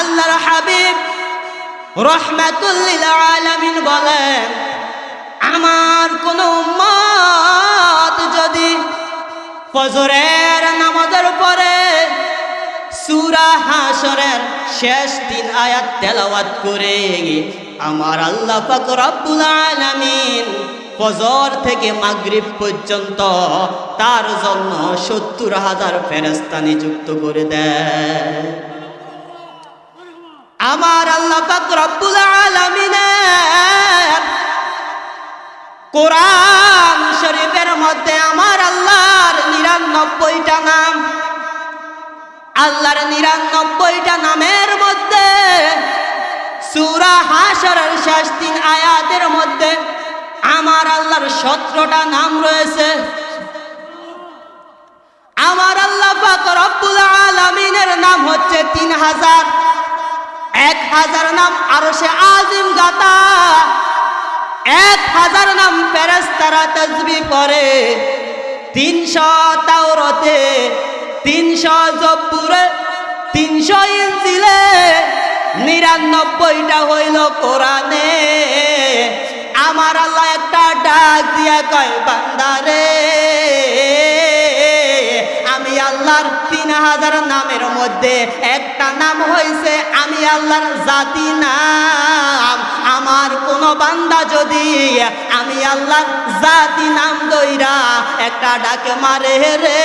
আল্লাহর হাবিব রহমাতুল্লিল আলামিন বলেন আমার কোন উম্মত যদি ফজরের নামাজের পরে সুরা হাসরের শেষ তিন আয়াত তেলাওয়াত করে, আমার আল্লাহ পাক রব্বুল আলামিন ফজর থেকে মাগরিব পর্যন্ত তার জন্য সত্তর হাজার ফেরেস্তা নিযুক্ত করে দেয়। আমার আল্লাহ রব্বুল আলামিনের কোরআন শরীফের মধ্যে আমার আল্লাহর নিরানব্বইটা নাম, আল্লাহর নিরানব্বইটা নামের মধ্যে সুরা হাসরের শেষ তিন আয়াতের মধ্যে আমার আল্লাহর সতেরোটা নাম রয়েছে। আমার আল্লাহ রব্বুল আলামিনের নাম হচ্ছে তিন হাজার। এক হাজার নাম আরও সে আজিম গাতা। এক হাজার নাম ফেরেস্তারা তসবি করে। তিনশো তাওরতে, তিনশো জব্বুরে, তিনশো ইঞ্জিলে নিরানব্বইটা হইল কোরআনে। আমার আল্লাহ একটা ডাক দিয়া কয়, বান্দারে। তিন হাজার নামের মধ্যে একটা নাম হয়েছে আমি আল্লাহর জাতি নাম। আমার কোন বান্দা যদি আমি আল্লাহর জাতি নাম দইরা একটা ডাকে মারে রে।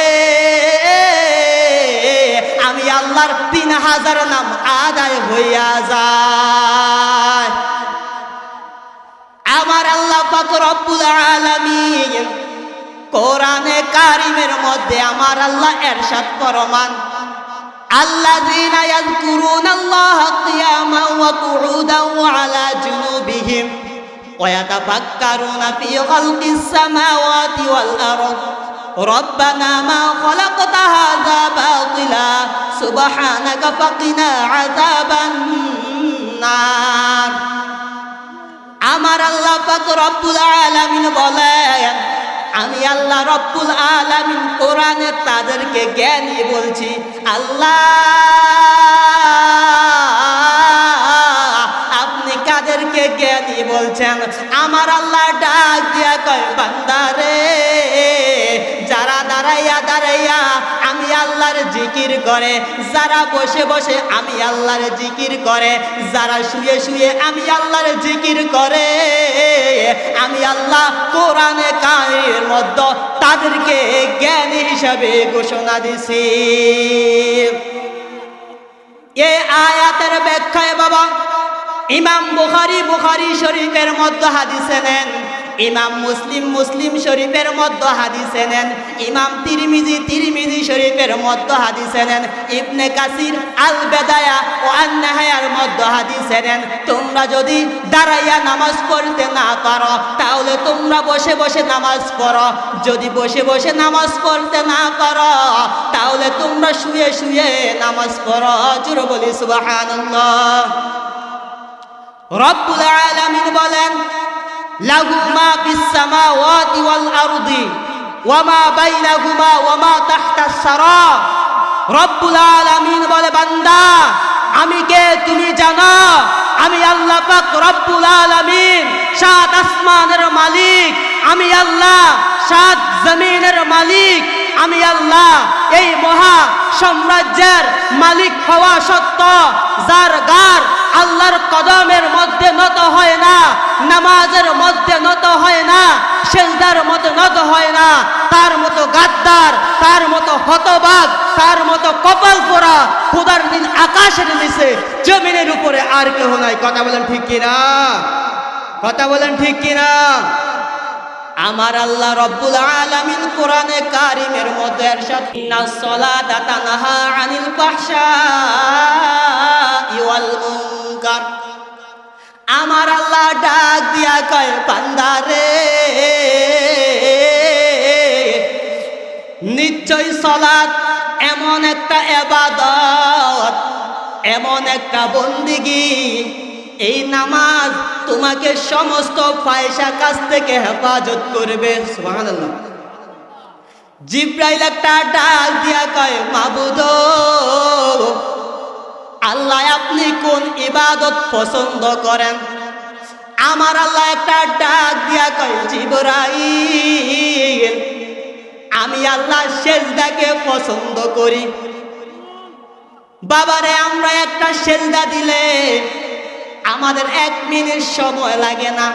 আমি আল্লাহর তিন হাজার নাম আদায় হইয়া যায়। আমার আল্লাহ পাক রব্বুল আলামিন কোরআনে কারিমের মধ্যে আমার আল্লাহ এরশাদ ফরমান الذين يذكرون الله قياما وقعودا وعلى جنوبهم ويتفكرون في خلق السماوات والأرض ربنا ما خلقت هذا باطلا سبحانك فقنا عذاب النار আমার আল্লাহ পাক রব্বুল আলামিন বলেন আমি আল্লাহ রব্বুল আলামিন কোরআনে তাদেরকে জ্ঞানী বলছি, আল্লাহ, আপনি কাদেরকে জ্ঞানী বলছেন? আমার আল্লাহ ডাক দিয়া কয় বান্দারে দাঁড়াইয়া দাঁড়াইয়া আমি আল্লাহর জিকির করে। যারা বসে বসে আমি আল্লাহর জিকির করে। যারা শুয়ে শুয়ে আমি আল্লাহর জিকির করে। আমি আল্লাহ কোরআনে কায়ের মধ্যে তাদেরকে জ্ঞানী হিসাবে ঘোষণা দিছি। এ আয়াতের ব্যাখ্যায় বাবা, ইমাম বুখারি বুখারি শরীফের মধ্যে হাদিসে নেন ইমাম মুসলিম মুসলিম শরীফের মধ্যে হাদিসে নেন ইমাম তিরমিজি তিরমিজি শরীফের মধ্যে হাদিসে নেন ইবনে কাসির আল বেদায়া ও আন্নাহায়ার মধ্যে হাদিসে নেন তোমরা যদি দাঁড়াইয়া নামাজ পড়তে না পারো, তাহলে তোমরা বসে বসে নামাজ পড়ো। যদি বসে বসে নামাজ পড়তে না পারো, তাহলে তোমরা শুয়ে শুয়ে নামাজ পড়ো। জুড়ে বলি, সুবহানাল্লাহ। রব্বুল আলামিন বলেন লাহু মা ওয়া মা বাইনাহুমা আমি কে তুমি জানো? আমি আল্লাহ পাক রব্বুল আলামিন, সাত আসমানের মালিক। আমি আল্লাহ সাত জমিনের মালিক। আমি আল্লাহ এই মহা সাম্রাজ্যের মালিক হওয়া সত্ত্বেও যার গার আল্লাহর কদমের মধ্যে নত হয় না, নামাজের মধ্যে নত হয় না, সেজদার মতো নত হয় না। তার মতো গাদ্দার, তার মতো হতবাগ তার মতো কপাল পোড়া খোদার দিন আকাশের নিচে, জমিনের উপরে আর কেহ নাই। কথা বলেন ঠিক কিনা? কথা বলেন ঠিক কিনা? আমার আল্লাহ রব্বুল আলামিন কোরআনে কারিমের মধ্যে ارشاد ইন্নাস সালাতা তানহা আনিল ফাহশা ওয়াল মুনকার। আমার আল্লাহ ডাক দিয়া কয় বান্দারে নিশ্চয় সালাত এমন একটা ইবাদত এমন একটা বন্দেগী এই নামাজ তোমাকে সমস্ত পয়সা কাছ থেকে হেফাজত করবে। সুবহানাল্লাহ। জিব্রাইল একটা ডাক দিয়া কয়, মাবুদ, আল্লাহ আপনি কোন ইবাদত পছন্দ করেন? আমার আল্লাহ একটা ডাক দিয়া কয়, জিবরাইল, আমি আল্লাহ সেজদাকে পছন্দ করি। বাবারে, আমরা একটা সেজদা দিলে আমাদের এক মিনিট সময় লাগে না।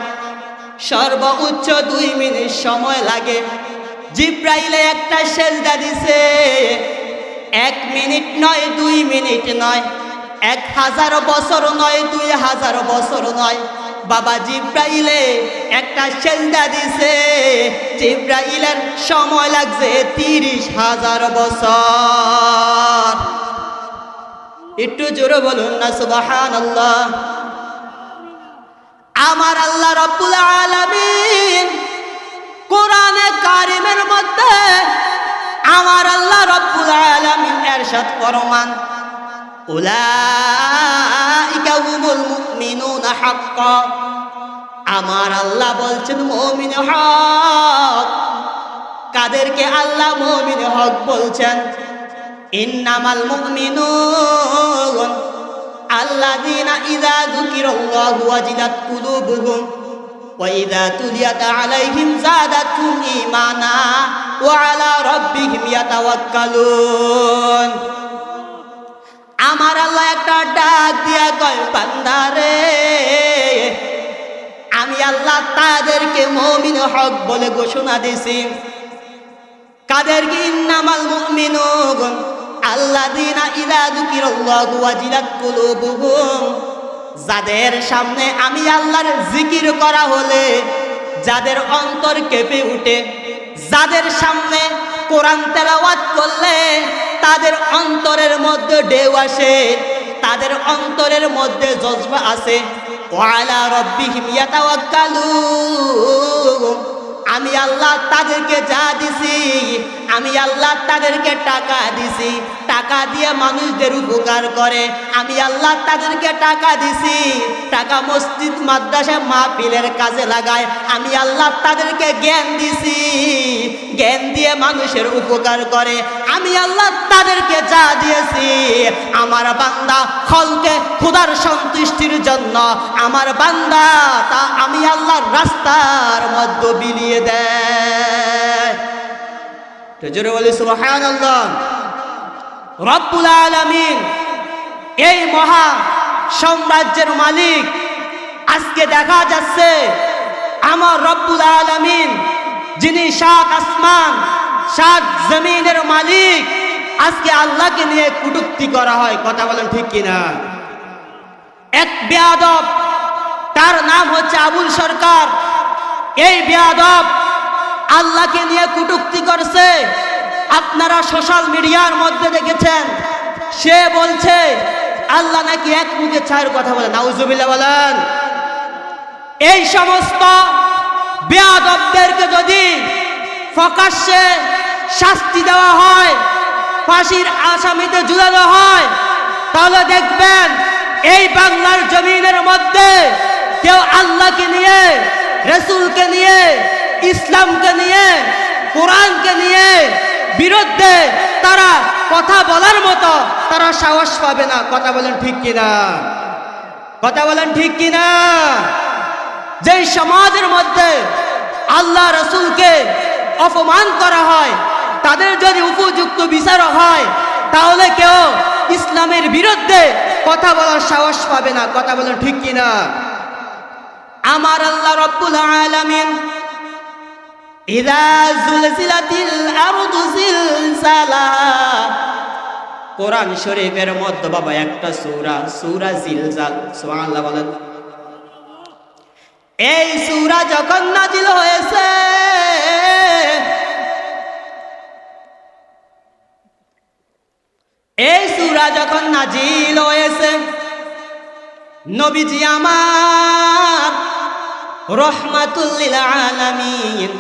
সর্বোচ্চ দুই মিনিট সময় লাগে। জিব্রাইলে একটা সেজদা দিছে। এক মিনিট নয়, দুই মিনিট নয়। এক হাজার বছর নয়, দুই হাজার বছর নয়। বাবা জিব্রাইলে একটা সেজদা দিছে। জিব্রাইলের সময় লাগছে তিরিশ হাজার বছর। একটু জোরে বলুন না সুবাহান আল্লাহ আমার আল্লাহ রব্বুল আলামিন কোরআনে কারিমের মধ্যে আমার আল্লাহ রব্বুল আলামিন এরশাদ ফরমান, উলাইকা হুমুল মুমিনুনা হাক্কা আমার আল্লাহ বলছেন, মুমিন হক কাদেরকে আল্লাহ মুমিন হক বলছেন, ইন্নামাল মুমিনুন ইযা যুকিরাল্লাহু ওয়াজিলাত কুলুবুহুম ওয়া ইযা তুলিয়াত আলাইহিম যাদাতহুম ঈমানা ওয়া আলা রাব্বিহিম ইয়াতাওয়াক্কালুন। আমার আল্লাহ একটা ডাক দিয়া কয় বান্দারে আমি আল্লাহ তাদেরকে মুমিন হক বলে ঘোষণা দিছি। কাদেরকে ইন্নামাল মুমিনুন? কুলুবুহুম, যাদের সামনে আমি আল্লাহর জিকির করা হলে, যাদের অন্তর কেঁপে উঠে, যাদের সামনে কোরআন তেলাওয়াত করলে, তাদের অন্তরের মধ্যে ঢেউ আসে, তাদের অন্তরের মধ্যে জজবা আছে ওয়ালা রব্বিহিম ইয়াতাওয়াক্কালুন। আমি আল্লাহ তাদেরকে যা দিছি, আমি আল্লাহ তাদেরকে টাকা দিছি। টাকা দিয়ে মানুষদের উপকার করে। আমি আল্লাহ তাদেরকে টাকা দিছি। টাকা মসজিদ, মাদ্রাসা মাহফিলের কাজে লাগায়। আমি আল্লাহ তাদেরকে জ্ঞান দিছি। জ্ঞান দিয়ে মানুষের উপকার করে। আমি আল্লাহ তাদেরকে যা দিয়েছি, আমার বান্দা ফলকে খুদার সন্তুষ্টির জন্য, আমার বান্দা তা আমি আল্লাহর রাস্তার মধ্যে বিলিয়ে দেয়। বলি, সুবহানাল্লাহ। রব্বুল আলামিন এই মহা সাম্রাজ্যের মালিক আজকে দেখা যাচ্ছে আমার রব্বুল আলামিন, যিনি সাত আসমান সাত জমিনের মালিক আজকে আল্লাহকে নিয়ে কুটুক্তি করা হয়, কথা বলেন ঠিক কিনা? এক বেয়াদব, তার নাম হচ্ছে আবুল সরকার। এই বেয়াদব আল্লাহকে নিয়ে কুটুক্তি করছে। আপনারা সোশ্যাল মিডিয়ার মধ্যে দেখেছেন, সে বলছে, আল্লাহ নাকি এক মুখে ছায়ের কথা বলে, নাউজুবিল্লাহ বলেন। এই সমস্ত বেয়াদবদেরকে যদি প্রকাশ্যে শাস্তি দেওয়া হয়, ফাঁসির আসামিতে ঝুলানো হয়, তাহলে দেখবেন এই বাংলার জমিনের মধ্যে কেউ আল্লাহকে নিয়ে, রসুলকে নিয়ে, ইসলামকে নিয়ে, কোরআনকে নিয়ে বিরুদ্ধে তারা কথা বলার মতো তারা সাহস পাবে না। কথা বলেন ঠিক কিনা? কথা বলেন ঠিক কিনা? যেই সমাজের মধ্যে আল্লাহ রসুলকে অপমান করা হয় তাদের যদি উপযুক্ত বিচার হয়, তাহলে কেউ ইসলামের বিরুদ্ধে কথা বলার সাহস পাবে না। কথা বলেন ঠিক কিনা? আমার আল্লাহ রব্বুল আলামিন ইদা জুলজিলাতিল আরদু কোরআন শরীফের মধ্যে বাবা একটা সূরা সূরা জিলজাল, সুবহানাল্লাহ বলেন। এই সূরা যখন নাজিল হয়েছে এই সুরা যখন নাজিল হয়েছে, নবীজি আমার রহমাতুল্লিল আলামিন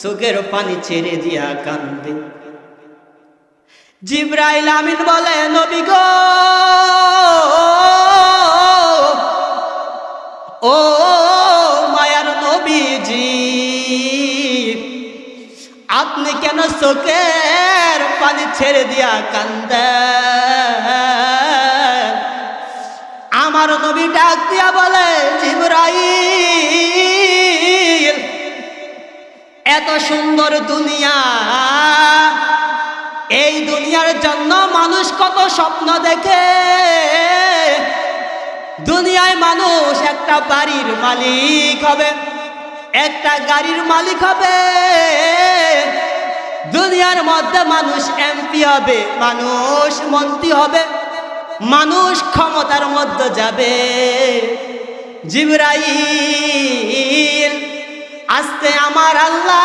চোখের পানি ছেড়ে দিয়া কান্দে জিব্রাইল আমিন বলে, নবী গো, ও মায়ার নবীজি, আপনি কেন চোখের পানি ছেড়ে দিয়া কান্দেন আমার নবী ডাক দিয়া বলে, জিবরাইল, এত সুন্দর দুনিয়া। এই দুনিয়ার জন্য মানুষ কত স্বপ্ন দেখে। দুনিয়ায় মানুষ একটা বাড়ির মালিক হবে, একটা গাড়ির মালিক হবে। দুনিয়ার মধ্যে মানুষ এমপি হবে, মানুষ মন্ত্রী হবে, মানুষ ক্ষমতার মধ্যে যাবে। জিবরাইল আস্তে আমার আল্লাহ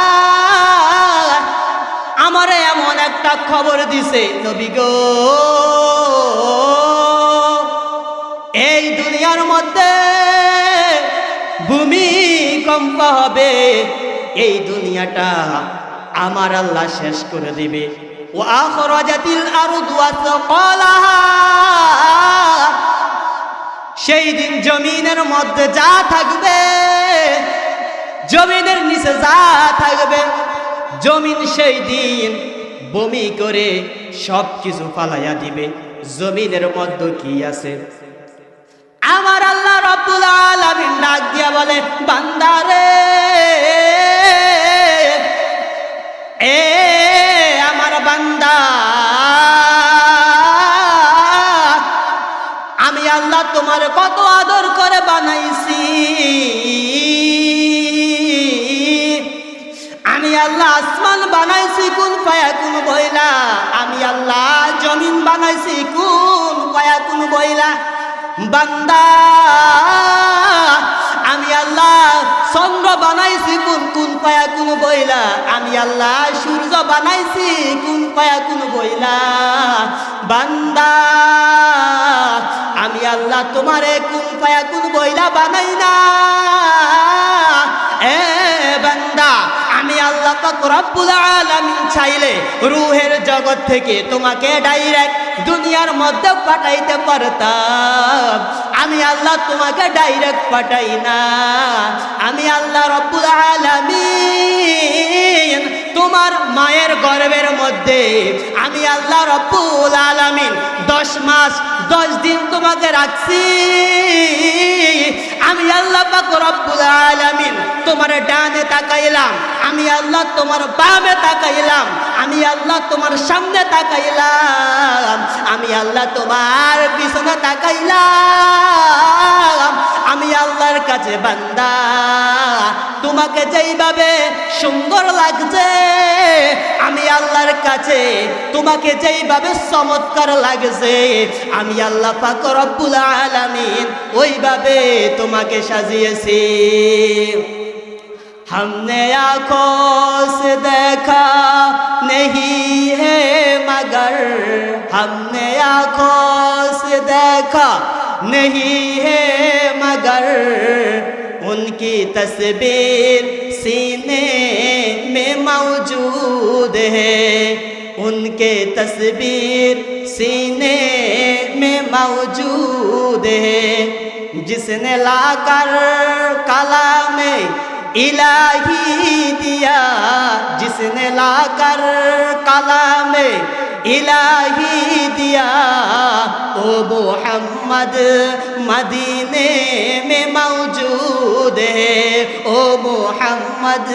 আমারে এমন একটা খবর দিছে, নবী গো। এই দুনিয়ার মধ্যে ভূমিকম্প হবে, এই দুনিয়াটা আমার আল্লাহ শেষ করে দিবে। ও আখরাজাতিল আরদু সেই দিন জমিনের মধ্যে যা থাকবে, জমিনের নিচে যা থাকবে, জমিন সেই দিন বমি করে সব কিছু ফালাইয়া দিবে। জমিনের মধ্যে কি আছে? আমার আল্লাহ রব্বুল আলামিন ডাক দিয়া বলে বান্দারে এ আমার বান্দা, আমি আল্লাহ তোমার কত আদর করে বানাইছি। আমি আল্লাহ আসমান বানাইছি কোন পায়া কোন বইলা। আমি আল্লাহ জমিন বানাইছি কোন পায়া কোন বইলা। বান্দা চন্দ্র বানাইছি, কোন কোন পায়া কোন বইলা? আমি আল্লাহ সূর্য বানাইছি, কোন পায়া কোন বইলা? বান্দা, আমি আল্লাহ তোমারে কোন পায়া কোন বইলা বানাই না? এ বান্দা আমি আল্লাহ রব্বুল আলামিন চাইলে রুহের জগৎ থেকে তোমাকে ডাইরেক্ট দুনিয়ার মধ্যে পাঠাইতে পারতাম। আমি আল্লাহ তোমাকে ডাইরেক্ট পাঠাই না। আমি আল্লাহ রব্বুল আলামিন তোমার মায়ের গর্ভের মধ্যে আমি আল্লাহ রব্বুল আলামিন দশ মাস, দশ দিন তোমাকে রাখছি। আমি আল্লাহ আমি আল্লাহ তোমার বামে তাকাইলাম, আমি আল্লাহ তোমার সামনে তাকাইলাম, আমি আল্লাহ তোমার পিছনে তাকাইলাম, আমি আল্লাহর কাছে বান্দা। তোমাকে যেইভাবে সুন্দর লাগছে, আমি আল্লাহর কাছে তোমাকে যেইভাবে চমৎকার লাগছে, আমি আল্লাহ পাক রব্বুল আলামিন ওইভাবে তোমাকে से हमने आँखों से देखा नहीं है, मगर हमने आँखों से देखा नहीं है, मगर उनकी तस्वीर सीने में मौजूद है। उनके तस्वीर सीने में मौजूद है। जिसने लाकर कला में इलाही दिया जिसने लाकर कला में इलाही दिया ओ मोहम्मद मदीने में मौजूद है ओ मोहम्मद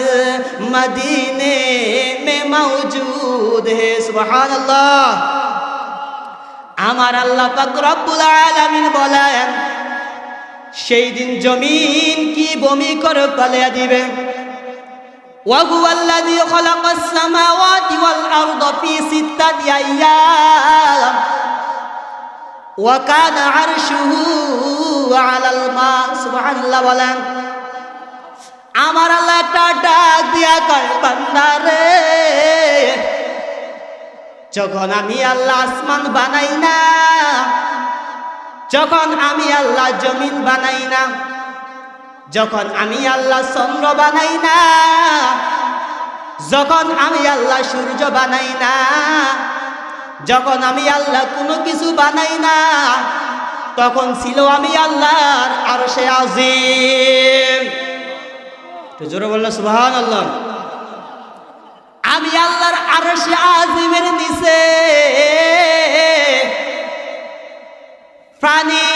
मदीने में मौजूद है सुबहान अल्लाह আমার আল্লাহ পাক রব্বুল আলামিন বলেন সেই দিন জমিন কি বমি করে পালিয়ে দিবে وهو الذي خلق السماوات والأرض في ستة أيام وكان عرشه على الماء سبحان الله বলেন আমার আল্লাহ একটা ডাক দিয়া কয় বান্দারে যখন আমি আল্লাহ আসমান বানাই না যখন আমি আল্লাহ জমিন বানাই না, যখন আমি আল্লাহ চন্দ্র বানাই না, যখন আমি আল্লাহ সূর্য বানাই না, যখন আমি আল্লাহ কোনো কিছু বানাই না, তখন ছিল আমি আল্লাহর আর সে আজিম। তো জোরে বলল সুবহান আল্লাহ আমি আল্লাহর আর সে আজিমের নিচে প্রাণী।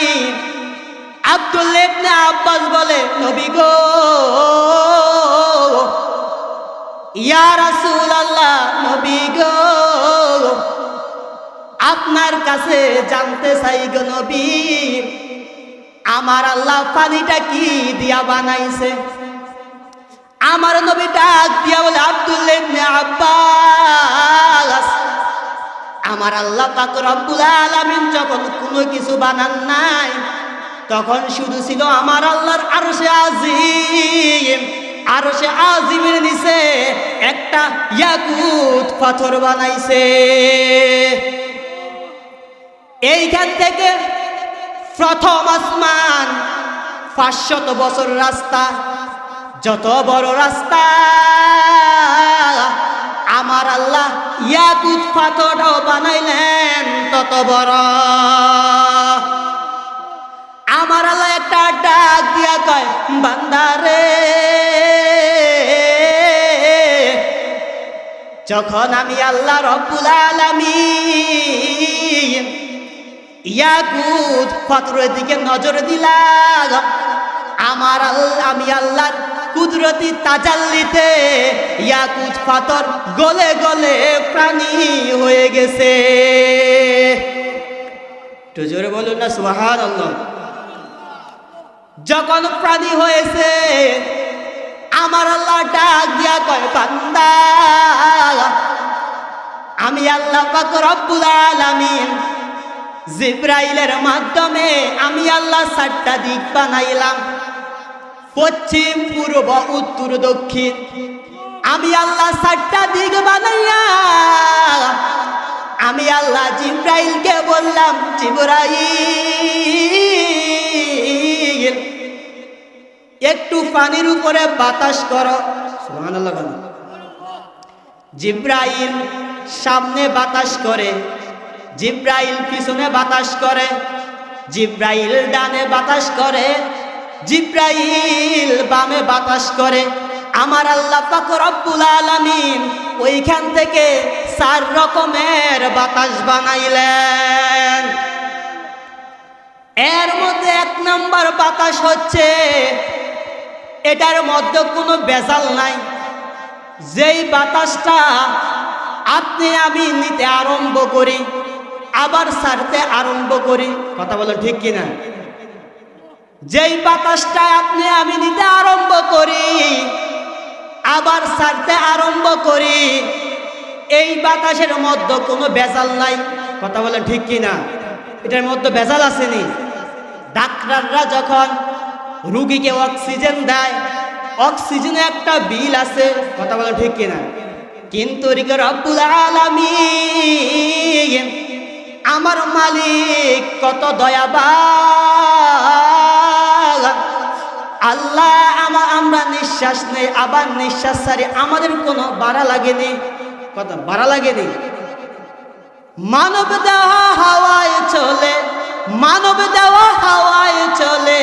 আব্দুল ইবনে আব্বাস বলে, নবী গো, ইয়া রাসূলুল্লাহ, নবী গো, আপনার কাছে জানতে চাই গো নবী, আমার আল্লাহ পানিটা কি দিয়া বানাইছে? আমার নবী ডাক দিয়া বলে, আব্দুল ইবনে আব্বাস আমার আল্লাহ পাক রব্বুল আলামিন যখন কোনো কিছু বানান নাই, তখন শুধু ছিল আমার আল্লাহর আরশে আজিম। আরশে আজিমের নিচে একটা ইয়াকুত পাথর বানাইছে। এইখান থেকে প্রথম আসমান, পাঁচশত বছর রাস্তা, যত বড় রাস্তা আমার আল্লাহ ইয়াকুত পাথরটাও বানাইলেন তত বড়। আমার আল্লাহ একটা ডাক দিয়া কয় বান্দারে যখন আমি আল্লাহ রব্বুল আলামিন ইয়াকুত পাথরের দিকে নজর দিলাম, আমার আল্লাহ আমি আল্লাহর কুদরতি তাজাল্লিতে ইয়াকুত পাথর গলে গলে প্রাণী হয়ে গেছে। একটু জোরে বলুন না সুহান যখন প্রাণী হয়েছে, আমার আল্লাহ ডাক দিয়া কয়, বান্দা, আমি আল্লাহ পাক রব্বুল আলামিন জিব্রাইলের মাধ্যমে আমি আল্লাহ সাতটা দিক বানাইলাম। পশ্চিম, পূর্ব, উত্তর, দক্ষিণ আমি আল্লাহ সাতটা দিক বানাইয়া, আমি আল্লাহ জিব্রাইলকে বললাম, জিব্রাইল, একটু পানির উপরে বাতাস করো। জিব্রাইল সামনে বাতাস করে, জিব্রাইল পিছনে বাতাস করে, জিব্রাইল ডানে বাতাস করে জিব্রাইল বামে বাতাস করে, আমার আল্লাহ পাক রব্বুল আলামিন ওইখান থেকে চার রকমের বাতাস বানাইলেন। এর মধ্যে এক নম্বর বাতাস হচ্ছে, এটার মধ্যে কোনো বেজাল নাই। যেই বাতাসটা আপনি আমি নিতে আরম্ভ করি, আবার ছাড়তে আরম্ভ করি। কথা বলো ঠিক কিনা? যেই বাতাসটা আপনি, আমি নিতে আরম্ভ করি, আবার ছাড়তে আরম্ভ করি, এই বাতাসের মধ্যে কোনো বেজাল নাই। কথা বলেন ঠিক কিনা এটার মধ্যে বেজাল আসেনি। ডাক্তাররা যখন রুগীকে অক্সিজেন দেয়, অক্সিজেনে একটা বিল আছে, কথা বলেন ঠিক কিনা কিন্তু আমার মালিক কত দয়াবান। আল্লাহ আমা আমরা নিঃশ্বাস নেই, আবার নিঃশ্বাস ছাড়ি আমাদের কোনো বাড়া লাগেনি। কথা, বাড়া লাগেনি? মানব দেহ হাওয়ায় চলে, মানব দেহ হাওয়ায় চলে।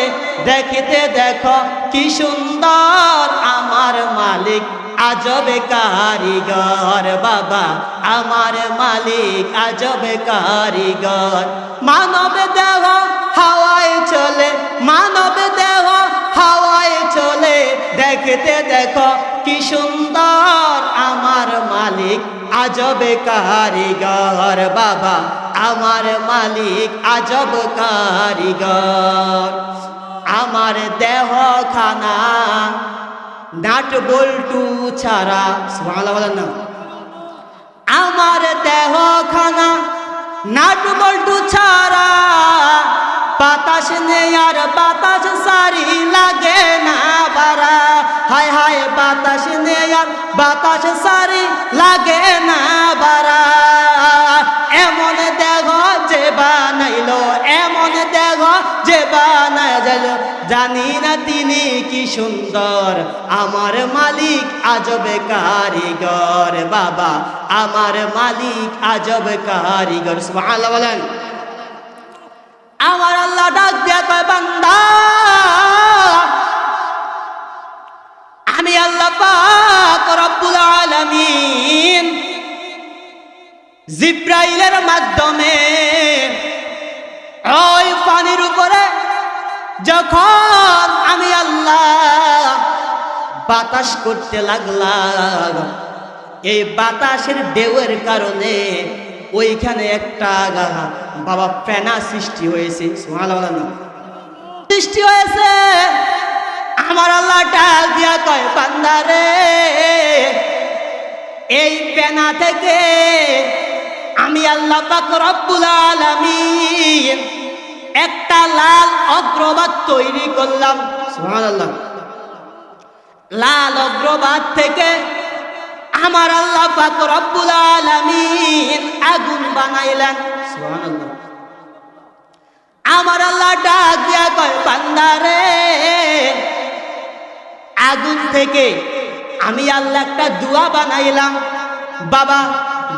দেখিতে দেখো কি সুন্দর আমার মালিক, আজবে কারিগর বাবা। আমার মালিক আজবে কারিগর। মানব দেহ হাওয়ায় চলে, মানব দেখো কি সুন্দর আমার মালিক, আজবে কারিগর বাবা। আমার মালিক আজব কারিগর। আমার দেহ খানা নাট বল্টু ছাড়া, সুবহানাল্লাহ বলেন না। আমার দেহ খানা নাট বল্টু ছাড়া বাতাস নেই আর বাতাস সারি লাগে না বারা। হায় হায়, বাতাস নেই আর বাতাস সারি লাগে না বারা। এমন দেহ যে বানাইলো, এমন দেহ যে বানায় গেল জানি না তিনি কি সুন্দর, আমার মালিক আজবে কারিগর। বাবা, আমার মালিক আজবে কারিগর। সুবহানাল্লাহ বলেন। আমার আল্লাহ ডাক দিয়া কয়, বান্দা, আমি আল্লাহ পাক রব্বুল আলামিন জিব্রাইলের মাধ্যমে ওই পানির উপরে যখন আমি আল্লাহ বাতাস করতে লাগলাম, এই বাতাসের ঢেউয়ের কারণে ওইখানে একটা বাবা ফেনা সৃষ্টি হয়েছে সৃষ্টি হয়েছে। আমার আল্লাহ দিয়া কয় বান্দারে এই পেনা থেকে আমি আল্লাহ পাক একটা লাল অগ্রবাদ তৈরি করলাম, সুবহানাল্লাহ। লাল অগ্রবাদ থেকে আমার আল্লাহ পাক রব্বুল আলামিন আগুন বানাইলেন। সুবহানাল্লাহ। আমার আল্লাহ ডাক দিয়া কয় বান্দারে আগুন থেকে আমি আল্লাহ একটা দুয়া বানাইলাম। বাবা,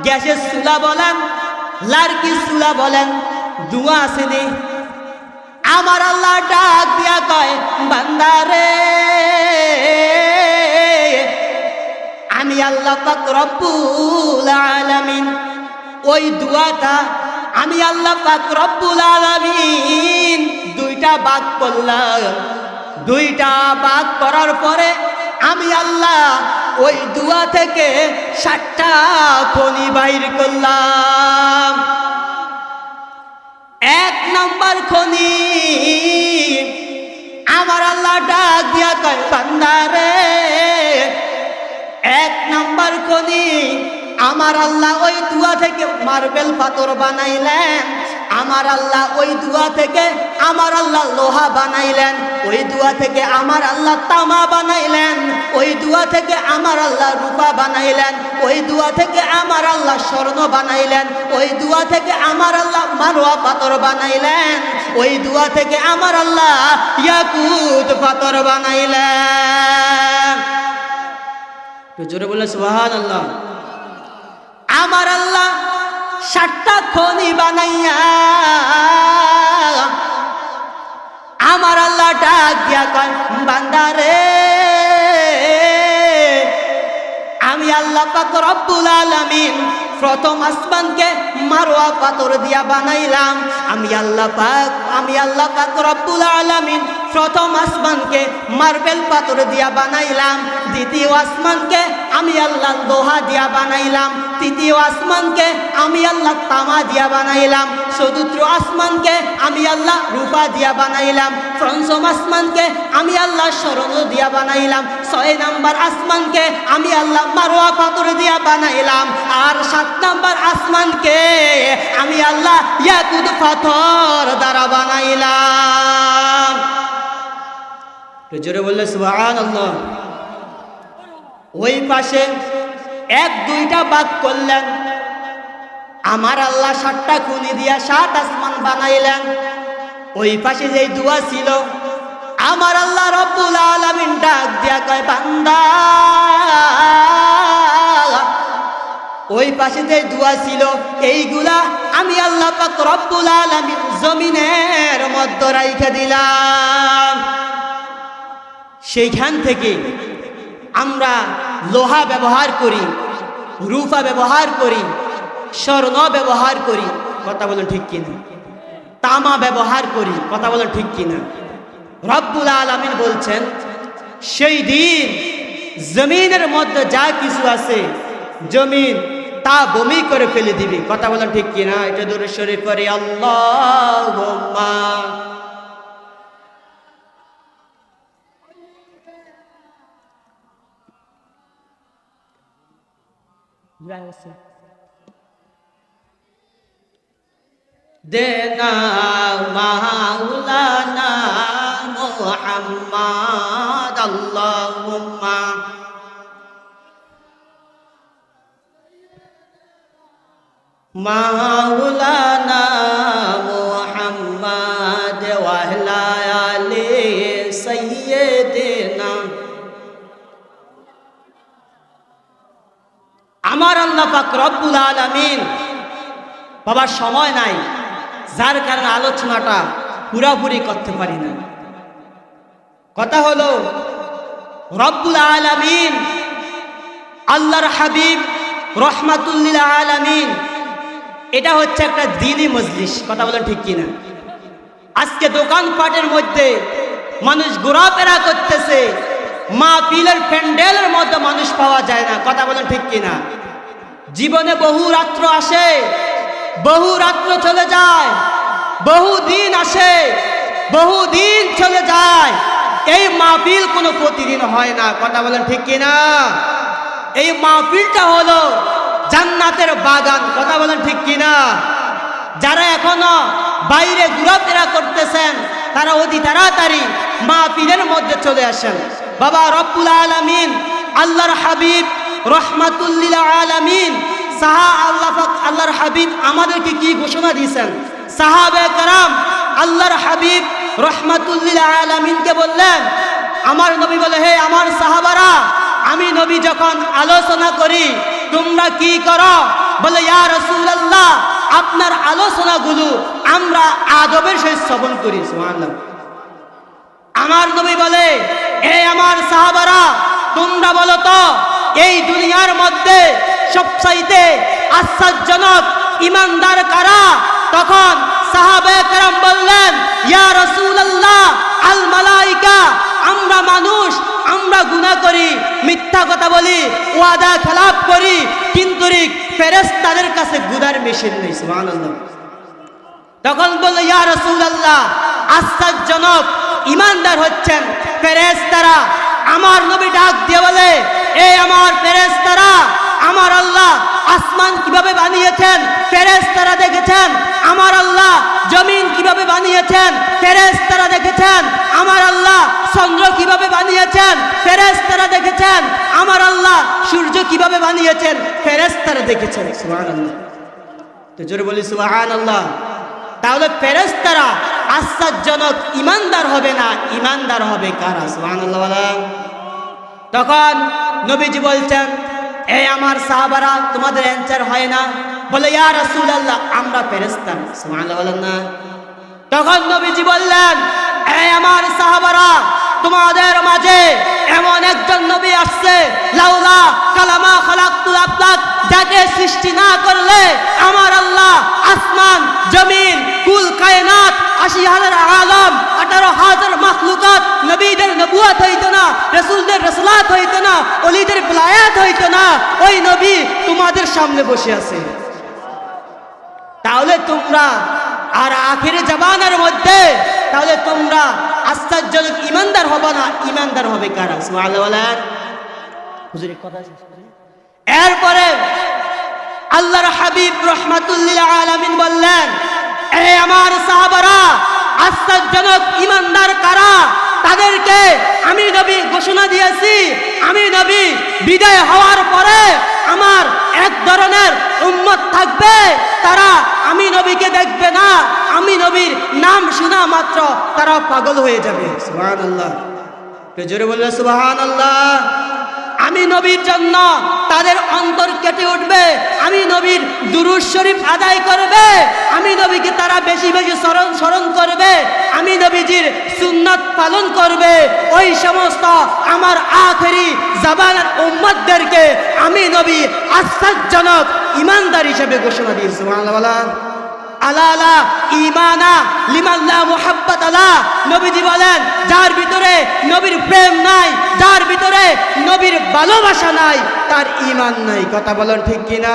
গ্যাসের চুলা বলেন, লার্কির চুলা বলেন, দুয়া আসেনি আমার আল্লাহ ডাক দিয়া কয় বান্দারে আমি আল্লাহ পাক রব্বুল আলামিন। ওই দুয়াটা আমি আল্লাহ পাক রব্বুল আলামিন দুইটা বাক করলাম। দুইটা বাক করার পরে আমি আল্লাহ ওই দুয়া থেকে সাতটা খনি বাইর করলাম। এক নম্বর খনি আমার আল্লাহ ডাক দিয়া কয় বান্দারে এক নাম্বার খনি। আমার আল্লাহ ওই দুয়া থেকে মার্বেল পাথর বানাইলেন। আমার আল্লাহ ওই দুয়া থেকে, আমার আল্লাহ লোহা বানাইলেন। ওই দুয়া থেকে আমার আল্লাহ তামা বানাইলেন। ওই দুয়া থেকে আমার আল্লাহ রূপা বানাইলেন। ওই দুয়া থেকে আমার আল্লাহ স্বর্ণ বানাইলেন। ওই দুয়া থেকে আমার আল্লাহ মারোয়া পাথর বানাইলেন। ওই দুয়া থেকে আমার আল্লাহ ইয়াকুত পাথর বানাইলেন। জোরে বললে সুহান আল্লাহ আমার আল্লাহ সাতটা খনি বানাইয়া, আমার আল্লাহ ডাক কয় বান্দারে আমি আল্লাহ পাক রব্বুল আলামিন প্রথম আসমানকে মারোয়া পাথর দিয়া বানাইলাম। আমি আল্লাহ পাক, আমি আল্লাহ পাক রব্বুল আলামিন প্রথম আসমানকে মার্বেল পাথর দিয়া বানাইলাম, দ্বিতীয় আসমানকে আমি আল্লাহ লোহা দিয়া বানাইলাম, তৃতীয় আসমানকে আমি আল্লাহ তামা দিয়া বানাইলাম, চতুর্থ আসমানকে আমি আল্লাহ রূপা দিয়া বানাইলাম, পঞ্চম আসমানকে আমি আল্লাহ স্মরণ দিয়া বানাইলাম, ছয় নাম্বার আসমানকে আমি আল্লাহ মারোয়া পাথর দিয়া বানাইলাম, আর সাত নাম্বার আসমানকে আমি আল্লাহ ইয়াকুদ পাথর দ্বারা বানাইলাম। একটু জোরে বললে সুবহান আল্লাহ ওই পাশে এক দুইটা বাদ করলেন। আমার আল্লাহ সাতটা খুনি দিয়া সাত আসমান বানাইলেন। ওই পাশে যেই দুয়া ছিল, আমার আল্লাহ রব্বুল আলামিন ডাক দিয়া কয়, বান্দা, ওই পাশে যে দুয়া ছিল, এইগুলা আমি আল্লাহ পাক রব্বুল আলামিন জমিনের মধ্যে রাইখা দিলাম। সেইখান থেকে আমরা লোহা ব্যবহার করি, রূপা ব্যবহার করি, স্বর্ণ ব্যবহার করি। কথা বলেন ঠিক কিনা? তামা ব্যবহার করি। কথা বলেন ঠিক কিনা? রব্বুল আলমিন বলছেন, সেই দিন জমিনের মধ্যে যা কিছু আছে, জমিন তা বমি করে ফেলে দিবি। কথা বলেন ঠিক কিনা? এটা দূরে শরীফ করে আল্লাহ দেনা মাওলানা মুহাম্মদ আল্লাহুম্মা। মাওলানা বাবার সময় নাই। যার কারণে আলোচনাটা পুরাপুরি করতে পারি না কথা হলো, রব্বুল আলামিন, আল্লাহর হাবিব রহমাতুল্লিল আলামিন, এটা হচ্ছে একটা দিনই মজলিস। কথা বলেন ঠিক কিনা? আজকে দোকানপাটের মধ্যে মানুষ ঘোরাফেরা করতেছে মা পিলের প্যান্ডেলের মধ্যে মানুষ পাওয়া যায় না। কথা বলেন ঠিক কিনা? জীবনে বহু রাত্র আসে বহু রাত্র চলে যায়, বহু দিন আসে, বহু দিন চলে যায়। এই মাহফিল কোনো প্রতিদিন হয় না, কথা বলেন ঠিক কিনা? এই মাহফিলটা হলো জান্নাতের বাগান, কথা বলেন ঠিক কিনা? যারা এখনও বাইরে ঘোরাফেরা করতেছেন, তারা অতি তাড়াতাড়ি মাহফিলের মধ্যে চলে আসেন। বাবা রব্বুল আলামিন, আল্লাহর হাবিব রহমাতুল্লিল আলামিন সাহা আল্লাহ আল্লাহর হাবিব আমাদেরকে কি ঘোষণা দিয়েছেন? সাহাবে কারাম, আল্লাহর হাবিব রহমাতুল্লিল আলামিনকে বললেন, আমার নবী বলে, হে আমার সাহাবারা, আমি নবী যখন আলোচনা করি, তোমরা কি করো? বলে, ইয়া রাসূলুল্লাহ, আপনার আলোচনাগুলো আমরা আদবের সহিত শ্রবণ করি আমার নবী বলে এই আমার সাহাবারা, তোমরা বলো তো, এই দুনিয়ার মধ্যে সবচাইতে আশ্চর্যজনক ইমানদার কারা? তখন সাহাবে কেরাম বললেন, ইয়া রাসূলুল্লাহ, আল মালাইকা, আমরা মানুষ, আমরা গুনাহ করি, মিথ্যা কথা বলি, ওয়াদা খেলাপ করি, কিন্তু ফেরেশতাদের কাছে গুদার মেশিন নেই তখন বলল, ইয়া রাসূলুল্লাহ, আশ্চর্যজনক ইমানদার হচ্ছেন ফেরেশতারা। আমার নবী ডাক দিয়ে বলে, এই আমার ফেরেশতারা আমার আল্লাহ আসমান কীভাবে বানিয়েছেন, ফেরেশতারা দেখেছেন, আমার আল্লাহ জমিন কীভাবে বানিয়েছেন, ফেরেশতারা দেখেছেন, আমার আল্লাহ চন্দ্র কীভাবে বানিয়েছেন, ফেরেশতারা দেখেছেন, আমার আল্লাহ সূর্য কীভাবে বানিয়েছেন, ফেরেশতারা দেখেছেন, সুবহানাল্লাহ। তো জোরে বলি সুহান আল্লাহ তাহলে ফেরেশতারা আশ্চর্যজনক ইমানদার হবে না ইমানদার হবে কারা, সুবহানাল্লাহ বলেন? তখন নবীজি বলছেন এই আমার সাহাবারা, তোমাদের অ্যান্সার হয় না। বলে, ইয়া রাসূলুল্লাহ, আমরা ফেরেশতা। সুবহানাল্লাহ বলেন না। তখন নবীজি বললেন এই আমার সাহাবারা, তোমাদের মাঝে এমন একজন নবী আসছে, লাউলা কালামা খালাকতুল আফলাক, যাকে সৃষ্টি না করলে আমার আল্লাহ আসমান, জমিন, কুল, কায়নাত আশি হাজার আঠারো হাজার নবীদের নবুয়াত না, রসুলদের রসুলাত না অলিদের বিলায়াত হইতো না। ওই নবী তোমাদের সামনে বসে আছে। তাহলে তোমরা আর আখের জবানের মধ্যে, তাহলে তোমরা আশ্চর্যজনক ইমানদার হবে না, ইমানদার হবে কারা? কথা এরপরে আল্লাহর হাবিব রহমাতুল্লিল আলামিন বললেন এ আমার সাহাবারা আশ্চর্যজনক ইমানদার কারা? তাদেরকে আমি নবী ঘোষণা দিয়েছি, আমি নবী বিদায় হওয়ার পরে আমার এক ধরনের উম্মত থাকবে, তারা আমি নবীকে দেখবে না, আমি নবীর নাম শোনা মাত্র তারা পাগল হয়ে যাবে। সুবহানাল্লাহ। একটু জোরে বলবে সুবহানাল্লাহ। আমি নবীর জন্য তাদের অন্তর কেটে উঠবে, আমি নবীর দুরুজ শরীফ আদায় করবে, আমি নবীকে তারা বেশি বেশি স্মরণ স্মরণ করবে, আমি নবীজির সুন্নাত পালন করবে। ওই সমস্ত আমার আখেরি জাবানের উম্মতদেরকে আমি নবী আশ্চর্যজনক ইমানদার হিসেবে ঘোষণা দিয়েছি আলা আলা ইমানা লিমাল্লা মুহাব্বাত আলা। নবীজি বলেন, যার ভিতরে নবীর প্রেম নাই, যার ভিতরে নবীর ভালোবাসা নাই, তার ইমান নাই। কথা বলেন ঠিক কিনা?